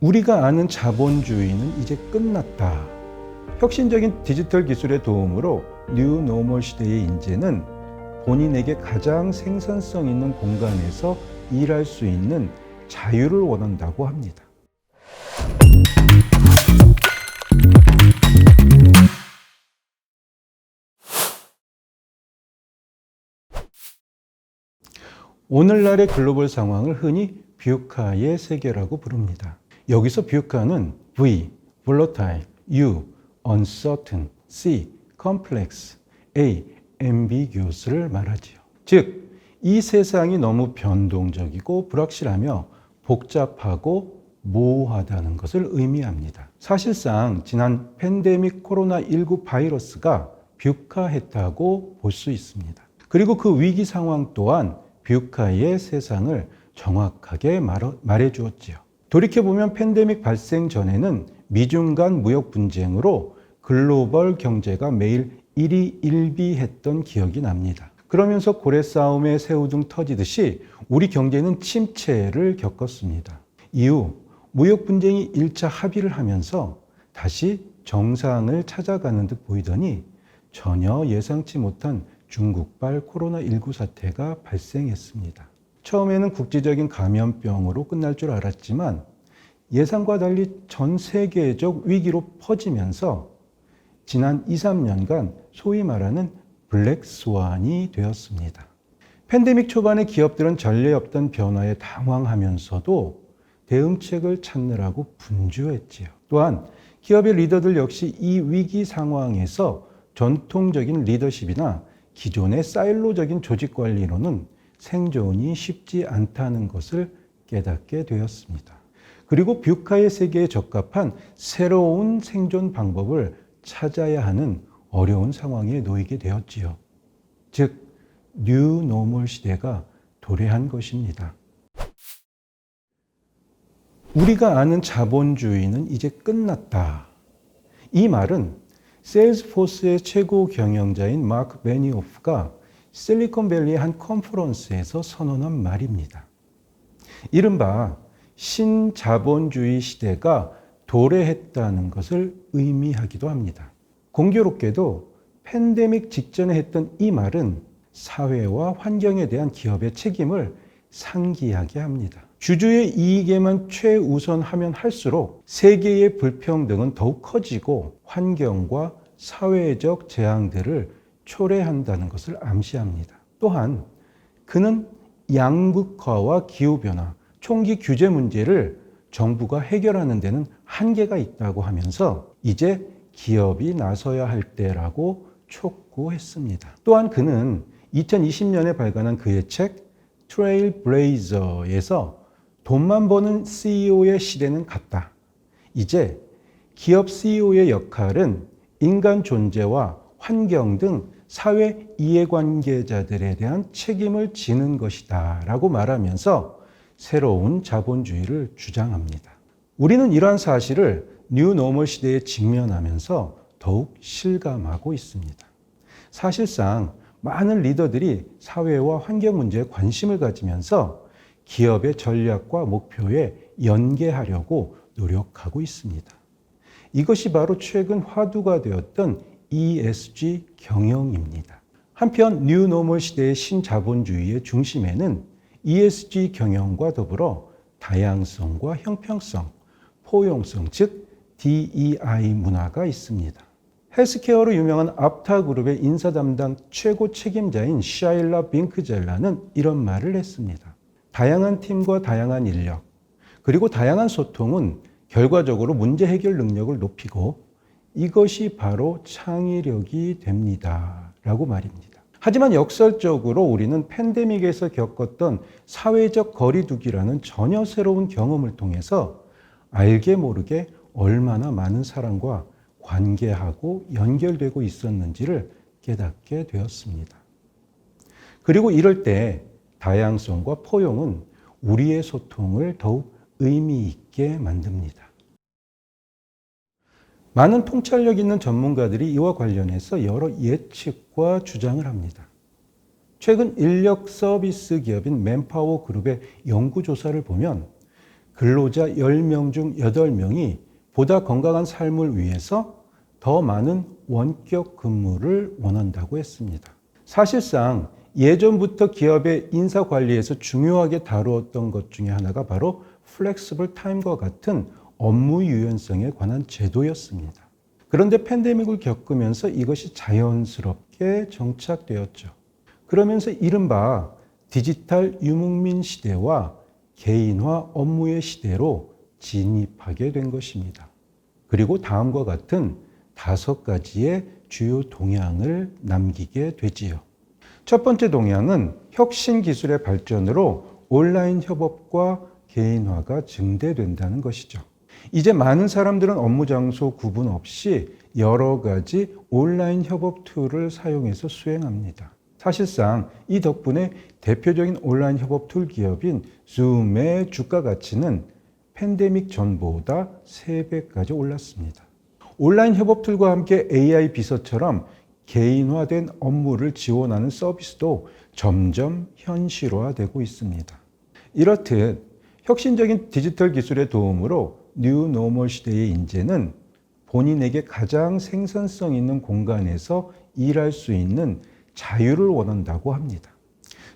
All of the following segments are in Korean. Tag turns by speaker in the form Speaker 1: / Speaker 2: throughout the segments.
Speaker 1: 우리가 아는 자본주의는 이제 끝났다. 혁신적인 디지털 기술의 도움으로 뉴 노멀 시대의 인재는 본인에게 가장 생산성 있는 공간에서 일할 수 있는 자유를 원한다고 합니다. 오늘날의 글로벌 상황을 흔히 뷰카의 세계라고 부릅니다. 여기서 뷰카는 V, volatile, U, uncertain, C, complex, A, ambiguous를 말하지요. 즉, 이 세상이 너무 변동적이고 불확실하며 복잡하고 모호하다는 것을 의미합니다. 사실상 지난 팬데믹 코로나19 바이러스가 뷰카했다고 볼 수 있습니다. 그리고 그 위기 상황 또한 뷰카의 세상을 정확하게 말해 주었지요. 돌이켜보면 팬데믹 발생 전에는 미중 간 무역 분쟁으로 글로벌 경제가 매일 일희일비했던 기억이 납니다. 그러면서 고래 싸움에 새우등 터지듯이 우리 경제는 침체를 겪었습니다. 이후 무역 분쟁이 1차 합의를 하면서 다시 정상을 찾아가는 듯 보이더니 전혀 예상치 못한 중국발 코로나19 사태가 발생했습니다. 처음에는 국제적인 감염병으로 끝날 줄 알았지만 예상과 달리 전 세계적 위기로 퍼지면서 지난 2, 3년간 소위 말하는 블랙 스완이 되었습니다. 팬데믹 초반에 기업들은 전례 없던 변화에 당황하면서도 대응책을 찾느라고 분주했지요. 또한 기업의 리더들 역시 이 위기 상황에서 전통적인 리더십이나 기존의 사일로적인 조직 관리로는 생존이 쉽지 않다는 것을 깨닫게 되었습니다. 그리고 뷰카의 세계에 적합한 새로운 생존 방법을 찾아야 하는 어려운 상황에 놓이게 되었지요. 즉, 뉴 노멀 시대가 도래한 것입니다. 우리가 아는 자본주의는 이제 끝났다. 이 말은 세일즈포스의 최고 경영자인 마크 베니오프가 실리콘밸리의 한 컨퍼런스에서 선언한 말입니다. 이른바 신자본주의 시대가 도래했다는 것을 의미하기도 합니다. 공교롭게도 팬데믹 직전에 했던 이 말은 사회와 환경에 대한 기업의 책임을 상기하게 합니다. 주주의 이익에만 최우선하면 할수록 세계의 불평등은 더욱 커지고 환경과 사회적 재앙들을 초래한다는 것을 암시합니다. 또한 그는 양극화와 기후변화, 총기 규제 문제를 정부가 해결하는 데는 한계가 있다고 하면서 이제 기업이 나서야 할 때라고 촉구했습니다. 또한 그는 2020년에 발간한 그의 책 트레일 브레이저에서 돈만 버는 CEO의 시대는 갔다. 이제 기업 CEO의 역할은 인간 존재와 환경 등 사회 이해관계자들에 대한 책임을 지는 것이다. 라고 말하면서 새로운 자본주의를 주장합니다. 우리는 이러한 사실을 뉴 노멀 시대에 직면하면서 더욱 실감하고 있습니다. 사실상 많은 리더들이 사회와 환경 문제에 관심을 가지면서 기업의 전략과 목표에 연계하려고 노력하고 있습니다. 이것이 바로 최근 화두가 되었던 ESG 경영입니다. 한편 뉴 노멀 시대의 신자본주의의 중심에는 ESG 경영과 더불어 다양성과 형평성, 포용성, 즉 DEI 문화가 있습니다. 헬스케어로 유명한 앞타그룹의 인사 담당 최고 책임자인 샤일라 빙크젤라는 이런 말을 했습니다. 다양한 팀과 다양한 인력, 그리고 다양한 소통은 결과적으로 문제 해결 능력을 높이고 이것이 바로 창의력이 됩니다. 라고 말입니다. 하지만 역설적으로 우리는 팬데믹에서 겪었던 사회적 거리두기라는 전혀 새로운 경험을 통해서 알게 모르게 얼마나 많은 사람과 관계하고 연결되고 있었는지를 깨닫게 되었습니다. 그리고 이럴 때 다양성과 포용은 우리의 소통을 더욱 의미 있게 만듭니다. 많은 통찰력 있는 전문가들이 이와 관련해서 여러 예측과 주장을 합니다. 최근 인력 서비스 기업인 맨파워 그룹의 연구조사를 보면 근로자 10명 중 8명이 보다 건강한 삶을 위해서 더 많은 원격 근무를 원한다고 했습니다. 사실상 예전부터 기업의 인사 관리에서 중요하게 다루었던 것 중에 하나가 바로 플렉스블 타임과 같은 업무 유연성에 관한 제도였습니다. 그런데 팬데믹을 겪으면서 이것이 자연스럽게 정착되었죠. 그러면서 이른바 디지털 유목민 시대와 개인화 업무의 시대로 진입하게 된 것입니다. 그리고 다음과 같은 다섯 가지의 주요 동향을 남기게 되지요. 첫 번째 동향은 혁신 기술의 발전으로 온라인 협업과 개인화가 증대된다는 것이죠. 이제 많은 사람들은 업무 장소 구분 없이 여러 가지 온라인 협업 툴을 사용해서 수행합니다. 사실상 이 덕분에 대표적인 온라인 협업 툴 기업인 줌의 주가 가치는 팬데믹 전보다 3배까지 올랐습니다. 온라인 협업 툴과 함께 AI 비서처럼 개인화된 업무를 지원하는 서비스도 점점 현실화되고 있습니다. 이렇듯 혁신적인 디지털 기술의 도움으로 뉴 노멀 시대의 인재는 본인에게 가장 생산성 있는 공간에서 일할 수 있는 자유를 원한다고 합니다.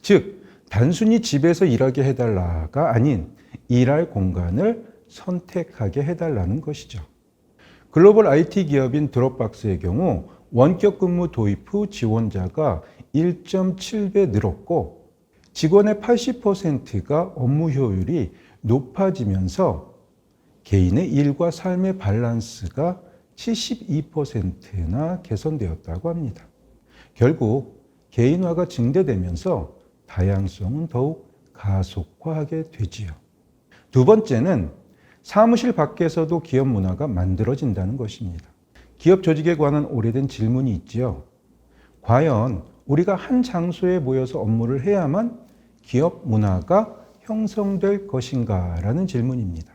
Speaker 1: 즉, 단순히 집에서 일하게 해달라가 아닌 일할 공간을 선택하게 해달라는 것이죠. 글로벌 IT 기업인 드롭박스의 경우 원격 근무 도입 후 지원자가 1.7배 늘었고 직원의 80%가 업무 효율이 높아지면서 개인의 일과 삶의 밸런스가 72%나 개선되었다고 합니다. 결국 개인화가 증대되면서 다양성은 더욱 가속화하게 되지요. 두 번째는 사무실 밖에서도 기업 문화가 만들어진다는 것입니다. 기업 조직에 관한 오래된 질문이 있지요. 과연 우리가 한 장소에 모여서 업무를 해야만 기업 문화가 형성될 것인가? 라는 질문입니다.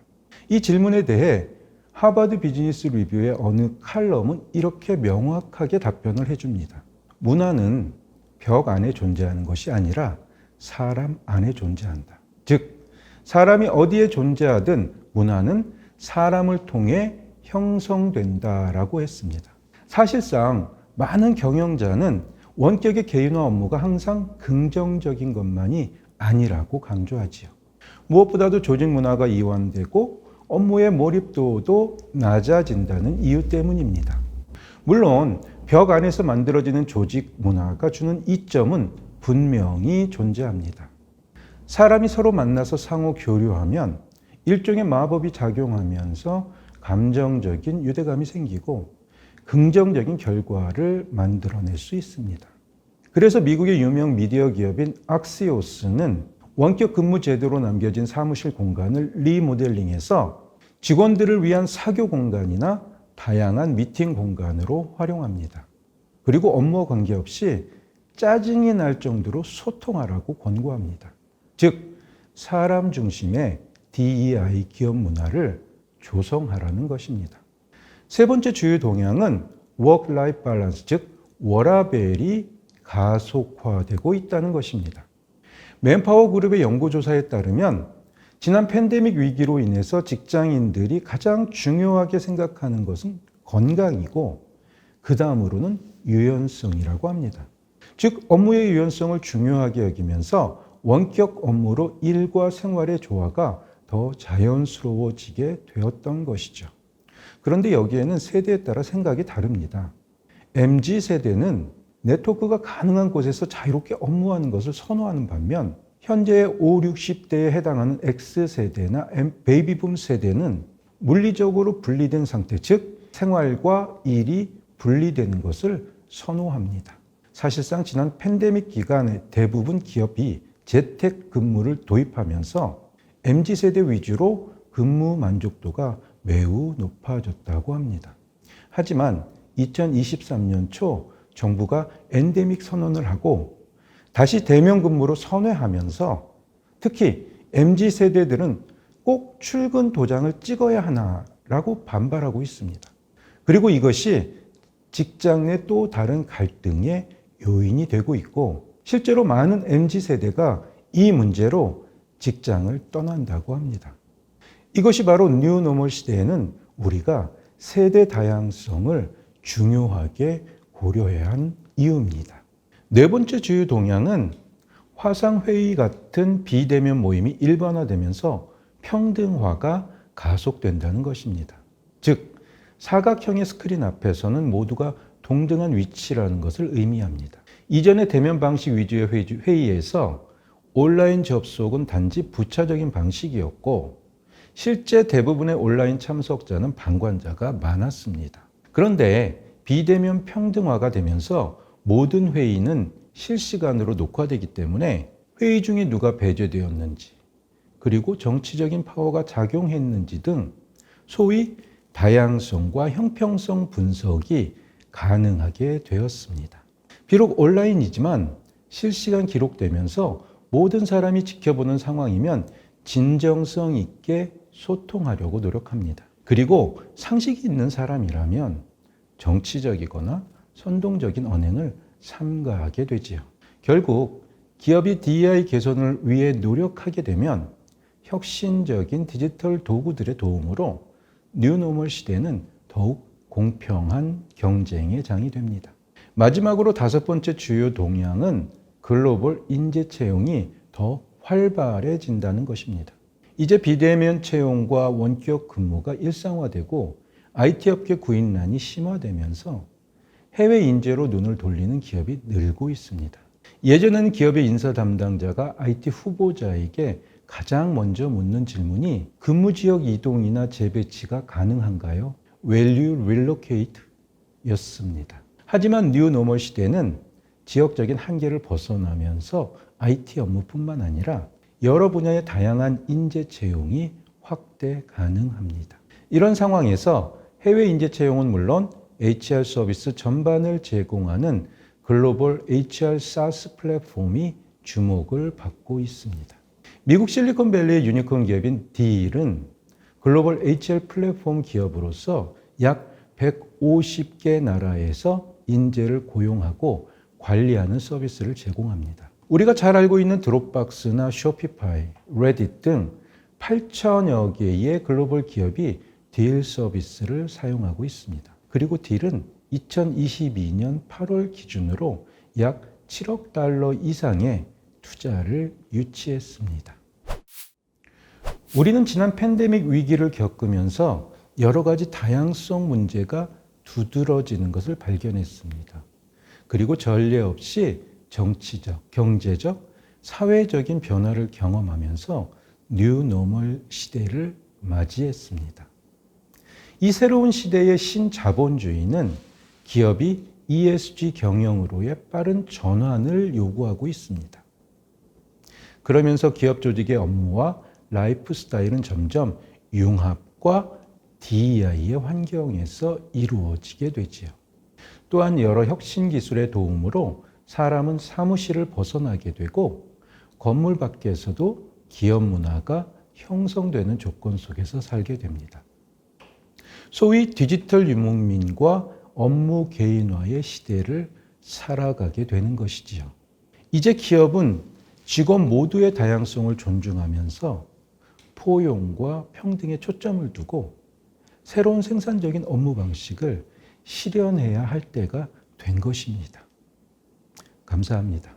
Speaker 1: 이 질문에 대해 하버드 비즈니스 리뷰의 어느 칼럼은 이렇게 명확하게 답변을 해줍니다. 문화는 벽 안에 존재하는 것이 아니라 사람 안에 존재한다. 즉, 사람이 어디에 존재하든 문화는 사람을 통해 형성된다라고 했습니다. 사실상 많은 경영자는 원격의 개인화 업무가 항상 긍정적인 것만이 아니라고 강조하지요. 무엇보다도 조직 문화가 이완되고 업무의 몰입도도 낮아진다는 이유 때문입니다. 물론 벽 안에서 만들어지는 조직 문화가 주는 이점은 분명히 존재합니다. 사람이 서로 만나서 상호 교류하면 일종의 마법이 작용하면서 감정적인 유대감이 생기고 긍정적인 결과를 만들어낼 수 있습니다. 그래서 미국의 유명 미디어 기업인 악시오스는 원격 근무 제도로 남겨진 사무실 공간을 리모델링해서 직원들을 위한 사교 공간이나 다양한 미팅 공간으로 활용합니다. 그리고 업무와 관계없이 짜증이 날 정도로 소통하라고 권고합니다. 즉, 사람 중심의 DEI 기업 문화를 조성하라는 것입니다. 세 번째 주요 동향은 work-life balance, 즉, 워라벨이 가속화되고 있다는 것입니다. 맨파워 그룹의 연구조사에 따르면 지난 팬데믹 위기로 인해서 직장인들이 가장 중요하게 생각하는 것은 건강이고 그 다음으로는 유연성이라고 합니다. 즉 업무의 유연성을 중요하게 여기면서 원격 업무로 일과 생활의 조화가 더 자연스러워지게 되었던 것이죠. 그런데 여기에는 세대에 따라 생각이 다릅니다. MZ 세대는 네트워크가 가능한 곳에서 자유롭게 업무하는 것을 선호하는 반면 현재의 5, 60대에 해당하는 X세대나 베이비붐 세대는 물리적으로 분리된 상태, 즉 생활과 일이 분리되는 것을 선호합니다. 사실상 지난 팬데믹 기간에 대부분 기업이 재택 근무를 도입하면서 MZ세대 위주로 근무 만족도가 매우 높아졌다고 합니다. 하지만 2023년 초 정부가 엔데믹 선언을 하고 다시 대면 근무로 선회하면서 특히 MZ 세대들은 꼭 출근 도장을 찍어야 하나라고 반발하고 있습니다. 그리고 이것이 직장 내 또 다른 갈등의 요인이 되고 있고 실제로 많은 MZ 세대가 이 문제로 직장을 떠난다고 합니다. 이것이 바로 뉴노멀 시대에는 우리가 세대 다양성을 중요하게 고려해야 한 이유입니다. 네 번째 주요 동향은 화상회의 같은 비대면 모임이 일반화되면서 평등화가 가속된다는 것입니다. 즉, 사각형의 스크린 앞에서는 모두가 동등한 위치라는 것을 의미합니다. 이전의 대면 방식 위주의 회의에서 온라인 접속은 단지 부차적인 방식이었고 실제 대부분의 온라인 참석자는 방관자가 많았습니다. 그런데 비대면 평등화가 되면서 모든 회의는 실시간으로 녹화되기 때문에 회의 중에 누가 배제되었는지 그리고 정치적인 파워가 작용했는지 등 소위 다양성과 형평성 분석이 가능하게 되었습니다. 비록 온라인이지만 실시간 기록되면서 모든 사람이 지켜보는 상황이면 진정성 있게 소통하려고 노력합니다. 그리고 상식이 있는 사람이라면 정치적이거나 선동적인 언행을 삼가하게 되지요. 결국 기업이 DEI 개선을 위해 노력하게 되면 혁신적인 디지털 도구들의 도움으로 뉴노멀 시대는 더욱 공평한 경쟁의 장이 됩니다. 마지막으로 다섯 번째 주요 동향은 글로벌 인재 채용이 더 활발해진다는 것입니다. 이제 비대면 채용과 원격 근무가 일상화되고 IT 업계 구인난이 심화되면서 해외 인재로 눈을 돌리는 기업이 늘고 있습니다. 예전에는 기업의 인사 담당자가 IT 후보자에게 가장 먼저 묻는 질문이 근무 지역 이동이나 재배치가 가능한가요? You relocate? 였습니다. 하지만 뉴 노멀 시대는 지역적인 한계를 벗어나면서 IT 업무뿐만 아니라 여러 분야의 다양한 인재 채용이 확대 가능합니다. 이런 상황에서 해외 인재 채용은 물론 HR 서비스 전반을 제공하는 글로벌 HR SaaS 플랫폼이 주목을 받고 있습니다. 미국 실리콘밸리의 유니콘 기업인 딜은 글로벌 HR 플랫폼 기업으로서 약 150개 나라에서 인재를 고용하고 관리하는 서비스를 제공합니다. 우리가 잘 알고 있는 드롭박스나 쇼피파이, 레딧 등 8천여 개의 글로벌 기업이 딜 서비스를 사용하고 있습니다. 그리고 딜은 2022년 8월 기준으로 약 7억 달러 이상의 투자를 유치했습니다. 우리는 지난 팬데믹 위기를 겪으면서 여러 가지 다양성 문제가 두드러지는 것을 발견했습니다. 그리고 전례 없이 정치적, 경제적, 사회적인 변화를 경험하면서 뉴 노멀 시대를 맞이했습니다. 이 새로운 시대의 신자본주의는 기업이 ESG 경영으로의 빠른 전환을 요구하고 있습니다. 그러면서 기업 조직의 업무와 라이프 스타일은 점점 융합과 DEI의 환경에서 이루어지게 되지요. 또한 여러 혁신 기술의 도움으로 사람은 사무실을 벗어나게 되고 건물 밖에서도 기업 문화가 형성되는 조건 속에서 살게 됩니다. 소위 디지털 유목민과 업무 개인화의 시대를 살아가게 되는 것이지요. 이제 기업은 직원 모두의 다양성을 존중하면서 포용과 평등에 초점을 두고 새로운 생산적인 업무 방식을 실현해야 할 때가 된 것입니다. 감사합니다.